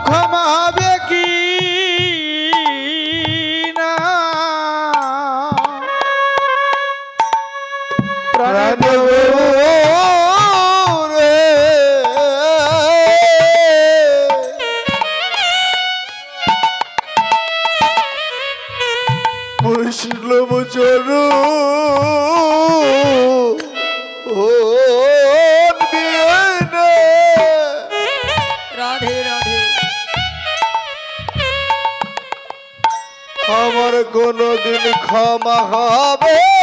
ক্ষমা হবে আমার কোনদিন ক্ষমা হবে।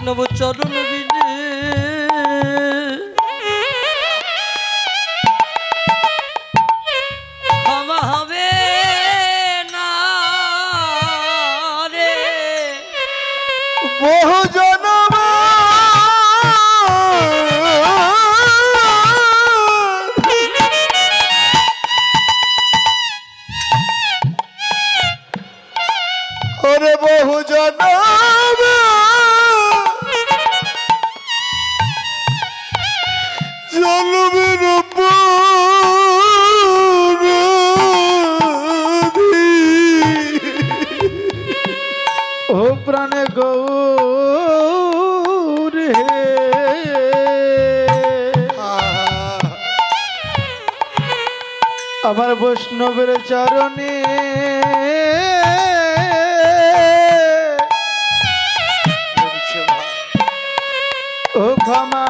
বৈষ্ণব চরণ আমার বৈষ্ণবের চরণে ও ক্ষমা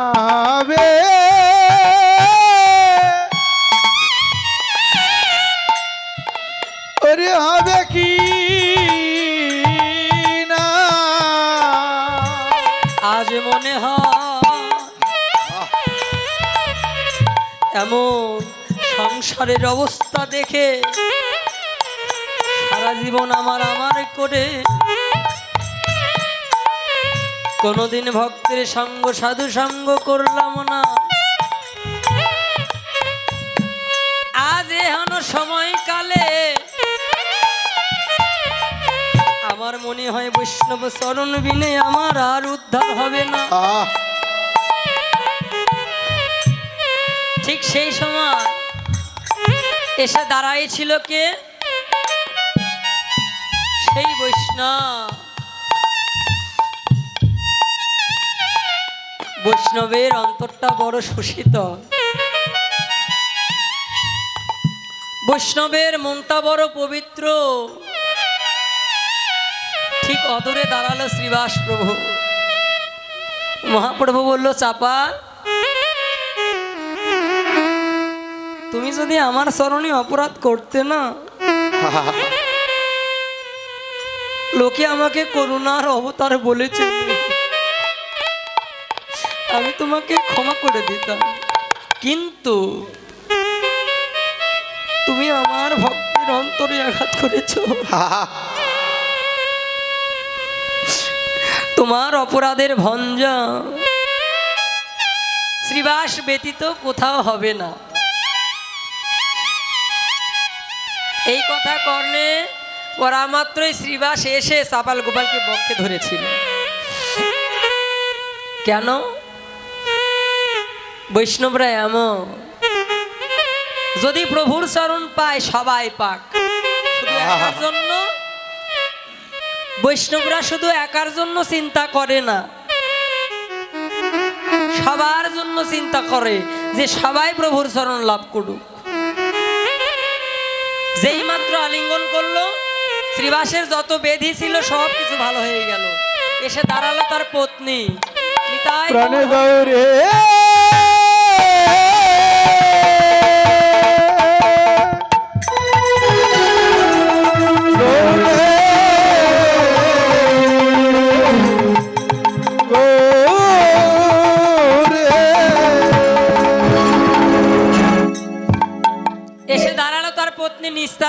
সংসারের অবস্থা দেখে সারা জীবন আমার আমার করে। কোনোদিন ভক্তের সঙ্গ সাধু সঙ্গ করলাম না। আজ এহন সময়কালে আমার মনে হয় বৈষ্ণব চরণ বিনে আমার আর উদ্ধার হবে না। ঠিক সেই সময় এসে দাঁড়াইছিল কে? সেই বৈষ্ণব। বৈষ্ণবের অন্তরটা বড় শোষিত। বৈষ্ণবের মনটা বড় পবিত্র। ঠিক অদূরে দাঁড়াল শ্রীবাস প্রভু। মহাপ্রভু বলল চাপাল তুমি যদি আমার চরণে অপরাধ করতে না? লোকে আমাকে করুণার অবতার বলেছে। আমি তোমাকে ক্ষমা করে দিতাম। কিন্তু তুমি আমার ভক্তের অন্তরে আঘাত করেছ। তোমার অপরাধের ভঞ্জা শ্রীবাস ব্যতীত কোথাও হবে না। এই কথা কর্ণে পরা মাত্রই শ্রীবাস এসে সাপাল গোপালকে বক্ষে ধরেছিল। কেন? বৈষ্ণবরা এমন। যদি প্রভুর চরণ পায় সবাই পাক। শুধু জন্য? বৈষ্ণবরা শুধু একার জন্য চিন্তা করে না। সবার জন্য চিন্তা করে যে সবাই প্রভুর চরণ লাভ করুক। যেই মাত্র আলিঙ্গন করল শ্রীবাসের যত বেধি ছিল সব কিছু ভালো হয়ে গেল। এসে দাঁড়াল তার পত্নী। প্রাণে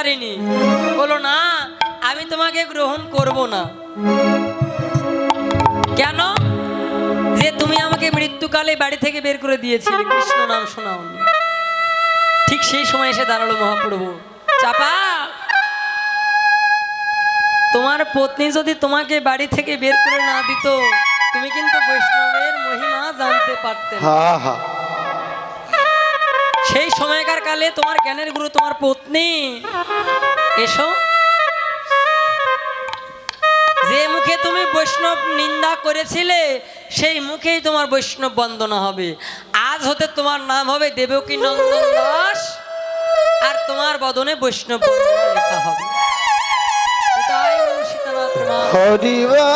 নিস্তারিণী বলো না, আমি তোমাকে গ্রহণ করব না। কেন? যে তুমি আমাকে মৃত্যুকালে বাড়ি থেকে বের করে দিয়েছিলে। কৃষ্ণ নাম শোনাও ঠিক সেই সময় এসে দাঁড়াল মহাপ্রভু। চাপা! তোমার পত্নী যদি তোমাকে বাড়ি থেকে বের করে না দিত, তুমি কিন্তু বৈষ্ণবের মহিমা জানতে পারতে। হা হা। সেই সময়কার কালে তোমার জ্ঞানের গুরু তোমার পত্নী। এসো। যে মুখে তুমি বৈষ্ণব নিন্দা করেছিলে, সেই মুখেই তোমার বৈষ্ণব বন্দনা হবে। আজ হতে তোমার নাম হবে দেবকী নন্দন দাস, আর তোমার বদনে বৈষ্ণব হবে। হরিবা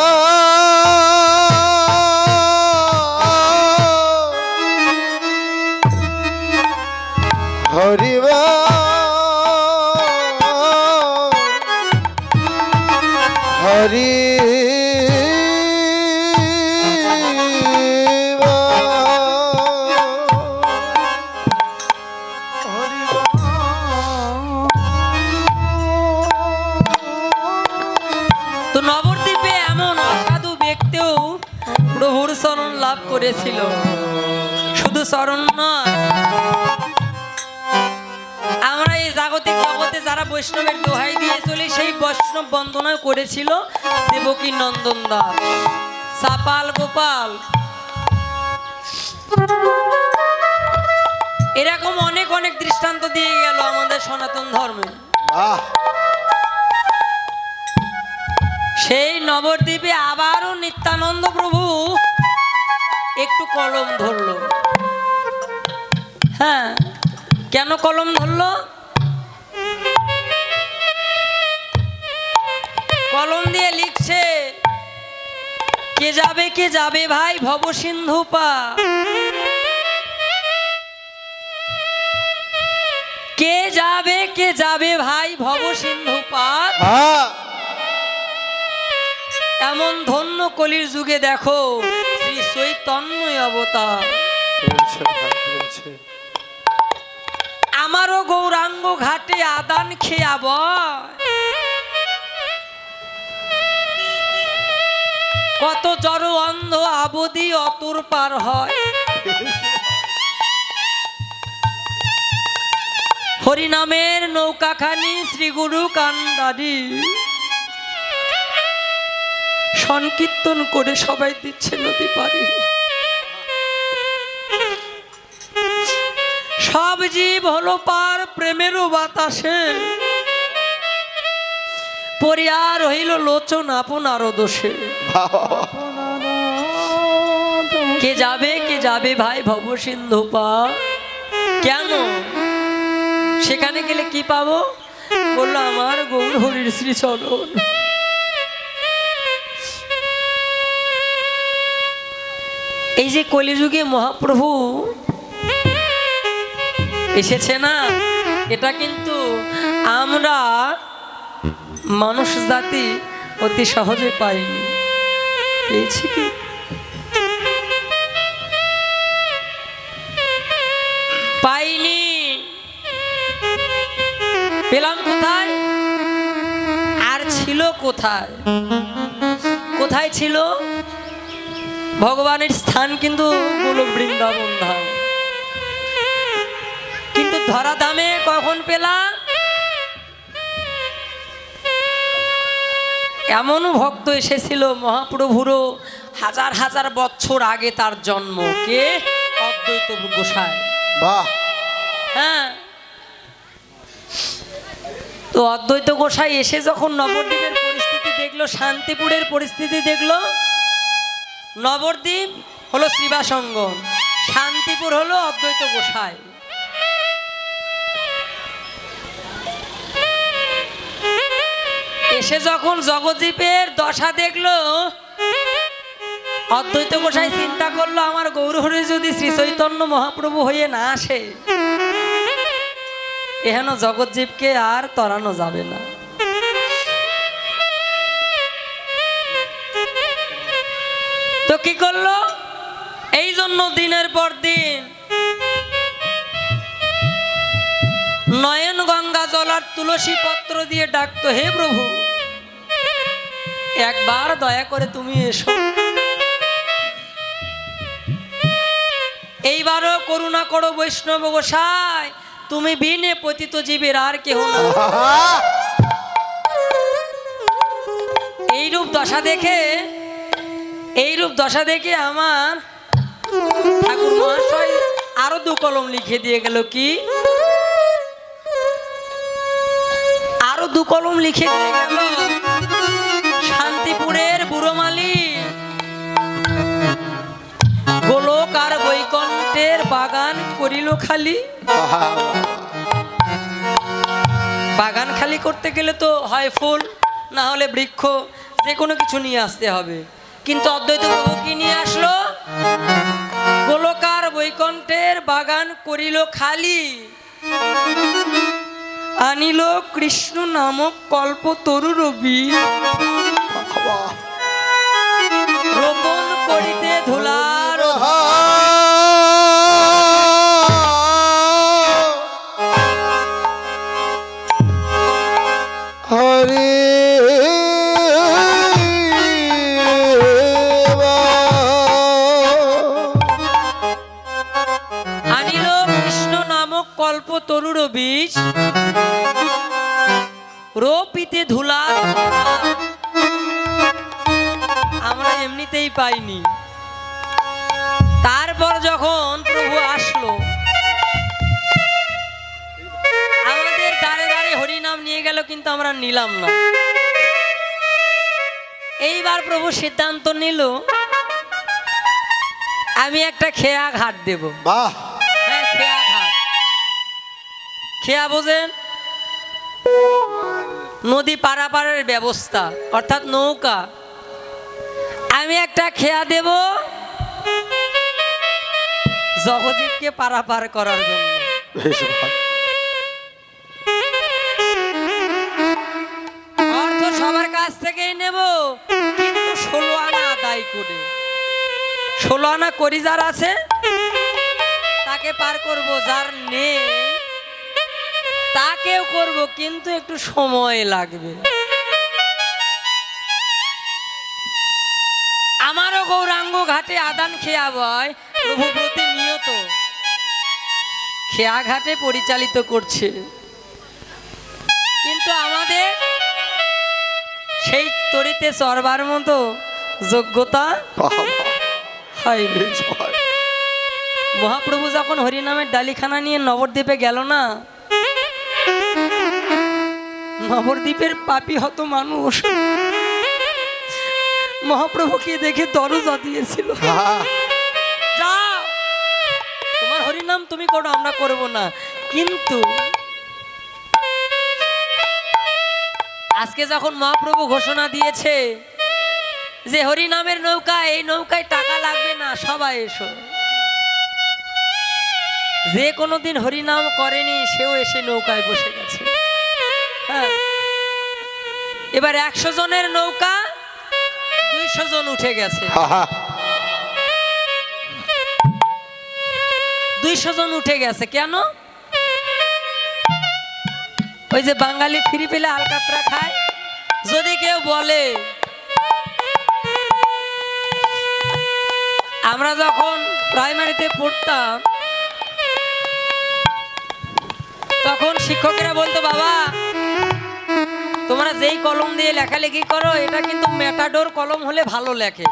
লাভ করেছিল। শুধু শরণ নয় আমরা এই জাগতিক জগতে যারা বৈষ্ণবের দোহাই দিয়ে চলি সেই বৈষ্ণব বন্দনা করেছিল দেবকী নন্দন দাস সাপাল গোপাল। এরকম অনেক অনেক দৃষ্টান্ত দিয়ে গেল আমাদের সনাতন ধর্মে। সেই নবদ্বীপে আবারও নিত্যানন্দ প্রভু একটু কলম ধরলো। হ্যাঁ কেন কলম ধরলো? কলম দিয়ে লিখছে কে যাবে কে যাবে ভাই ভব সিন্ধু পা? কে যাবে কে যাবে ভাই ভব সিন্ধু পা? হ্যাঁ। এমন ধন্য কলির যুগে দেখো অবতার। আমারও গৌরাঙ্গ ঘাটে আদান খেয়ে আবয় কত জড় অন্ধ আবদি অতুর পার হয়। হরিনামের নৌকাখানি শ্রী গুরু কান্দারি সংকীর্তন করে সবাই দিচ্ছে নদী পারি সব জীব হলো পার প্রেমেরও বাতাসে। পরিয়া হইল লোচন আপনার দোষে কে যাবে কে যাবে ভাই ভব সিন্ধু পা? কেন? সেখানে গেলে কি পাবো? বলল, আমার গৌর হরির শ্রী চরণ এই যে কলিযুগে মহাপ্রভু এসেছে না, এটা কিন্তু আমরা মানুষ জাতি অতি সহজে পাইনি। পেয়েছি কি? পাইনি। পেলাম কোথায়? আর ছিল কোথায়? কোথায় ছিল? ভগবানের স্থান কিন্তু বৃন্দাবন ধাম। কিন্তু ধরা দামে কখন পেলাম? এমনও ভক্ত এসেছিল মহাপ্রভুরও হাজার হাজার বছর আগে তার জন্ম। কে? অদ্বৈত গোসাই। বাহ। হ্যাঁ। তো অদ্বৈত গোসাই এসে যখন নবদ্বীপের পরিস্থিতি দেখল শান্তিপুরের পরিস্থিতি দেখল নবদ্বীপ হলো শ্রীবাসঙ্গম শান্তিপুর হলো অদ্বৈত গোসাই। এসে যখন জগদ্বীপের দশা দেখল, অদ্বৈত গোসাই চিন্তা করল, আমার গৌরহরে যদি শ্রী চৈতন্য মহাপ্রভু হয়ে না আসে, এহেন জগৎজীবকে আর তরানো যাবে না। তো কি করল? এই জন্য দিনের পর দিন নয়ন গঙ্গা জল আর তুলসী পত্র দিয়ে ডাকতো হে প্রভু একবার দয়া করে তুমি এসো। এইবারও করুণা করো বৈষ্ণব গোসাই তুমি বিনে পতিত জীবের আর কেহ না। এইরূপ দশা দেখে এইরূপ দশা দেখে আমার ঠাকুর মহাশয় আরও দু কলম লিখে দিয়ে গেল কি? আরও দু কলম লিখে দিয়ে গেল শান্তিপুরের বুড়ো বুড়োমালি গোলক আর বৈকণ্ঠের বাগান করিল খালি। বাগান খালি করতে গেলে তো হয় ফুল, না হলে বৃক্ষ, যে কোনো কিছু নিয়ে আসতে হবে। কিন্তু অদ্বৈত প্রভু কি নিয়ে আসলো? গোলকার বৈকণ্ঠের বাগান করিল খালি। আনিল কৃষ্ণ নামক কল্প তরু রবি। রোপণ করিতে ধুলার কল্প তরুর বীজ রোপিতে ধুলা। আমরা এমনিতেই পাইনি। তারপর যখন প্রভু আসলো, আমাদের দাঁড়ে দাঁড়ে হরিনাম নিয়ে গেল, কিন্তু আমরা নিলাম না। এইবার প্রভু সিদ্ধান্ত নিল, আমি একটা খেয়া ঘাট দেবো। বাহ! খেয়া বোঝেন? নদী পারাপারের ব্যবস্থা, অর্থাৎ নৌকা। আমি একটা খেয়া দেব জগদীপকে পারাপার করার জন্য। অর্থ সবার কাছ থেকেই নেব ষোলো আনা আদায় করে। ষোলো আনা করি যার আছে, তাকে পার করব যার নেই। তাকেও করব কিন্তু একটু সময় লাগবে। আমারও গৌরাঙ্গ ঘাটে আদান খেয়া বয় প্রভু প্রতিনিয়ত খেয়া ঘাটে পরিচালিত করছে। কিন্তু আমাদের সেই তরিতে চরবার মতো যোগ্যতা। মহাপ্রভু যখন হরিনামের ডালিখানা নিয়ে নবদ্বীপে গেল না নবদ্বীপের পাপি হত মানুষ। মহাপ্রভুকে দেখে দরজা দিয়েছিল। যাও। তোমার হরিনাম তুমি করো আমরা করব না। কিন্তু আজকে যখন মহাপ্রভু ঘোষণা দিয়েছে যে হরিনামের নৌকা এই নৌকায় টাকা লাগবে না সবাই এসো। যে কোনো কোনোদিন হরিনাম করেনি সেও এসে নৌকায় বসে গেছে। এবার একশো জনের নৌকা দুইশো জন উঠে গেছে। দুইশো জন উঠে গেছে কেন? ওই যে বাঙালি ফিরি পেলে আলকাতরা খায়। যদি কেউ বলে আমরা যখন প্রাইমারিতে পড়তাম তখন শিক্ষকেরা বলতো বাবা তোমরা যেই কলম দিয়ে লেখালেখি করো, এটা কিন্তু ম্যাটাডোর কলম হলে ভালো লেখে।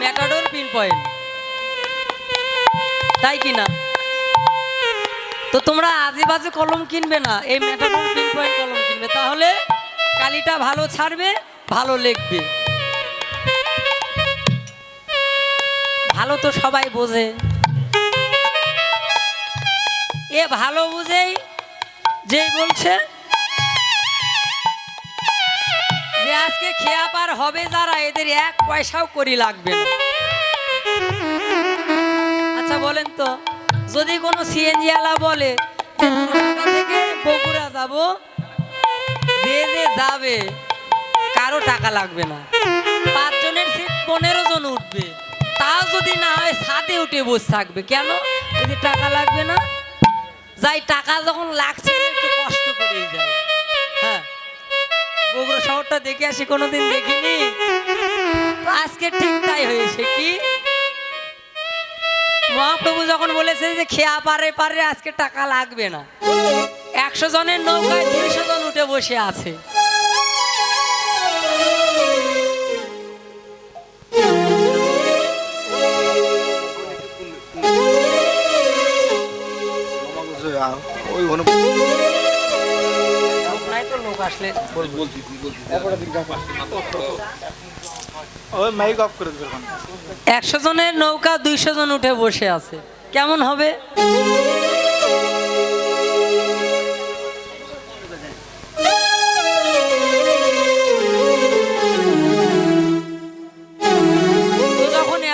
ম্যাটাডোর পিন পয়েন্ট তাই কি না? তো তোমরা আজে বাজে কলম কিনবে না, এই মেটাডোর পিন পয়েন্ট কলম কিনবে। তাহলে কালিটা ভালো ছাড়বে, ভালো লিখবে। ভালো তো সবাই বোঝে। এ ভালো বুঝেই যেই বলছে আজকে খেয়া পার হবে যারা, এদের এক পয়সাও করি লাগবে আচ্ছা বলেন তো, যদি কোনো সিএনজি আলা বলে যে বগুড়া যাব, যে যাবে, কারও টাকা লাগবে না। পাঁচজনের সিট পনেরো জন উঠবে। তাও যদি না হয়, ছাদে উঠে বসে থাকবে। কেন? টাকা লাগবে না, যাই, টাকা যখন লাগছে, একটু কষ্ট করেই যায়। বগুড়া শহরটা দেখে আসি, কোনোদিন দেখিনি। আজকে ঠিক তাই হয়েছে কি? মহাপ্রভু যখন বলেছে যে খেয়া পারে পারে, আজকে টাকা লাগবে না। একশো জনের নৌকায় দুইশো জন উঠে বসে আছে। ওই লোক আসলে একশো জনের নৌকা দুইশো জন উঠে বসে আছে। কেমন হবে?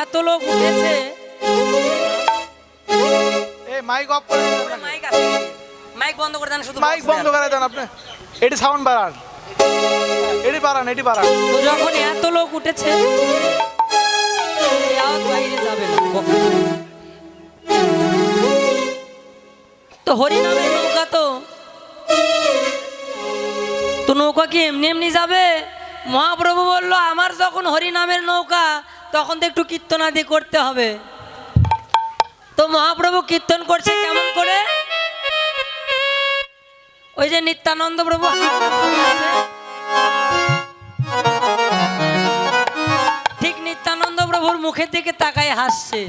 এত লোক উঠেছে মাইক অফ করে মাইক আছে। মাইক বন্ধ করে দেন শুধু মাইক বন্ধ করে দেন আপনি। এটি সাউন্ড বাড়ান। এটি বাড়ান এটি বাড়ান। যখন এত লোক উঠেছে তো হরিনামের নৌকা তো তো নৌকা কি এমনি এমনি যাবে? মহাপ্রভু বলল, আমার যখন হরিনামের নৌকা, তখন তো একটু কীর্তনাদি করতে হবে। তো মহাপ্রভু কীর্তন করছে কেমন করে? ওই যে নিত্যানন্দ প্রভু। ঠিক নিত্যানন্দ প্রভুর মুখের দিকে তাকায় হাসছে।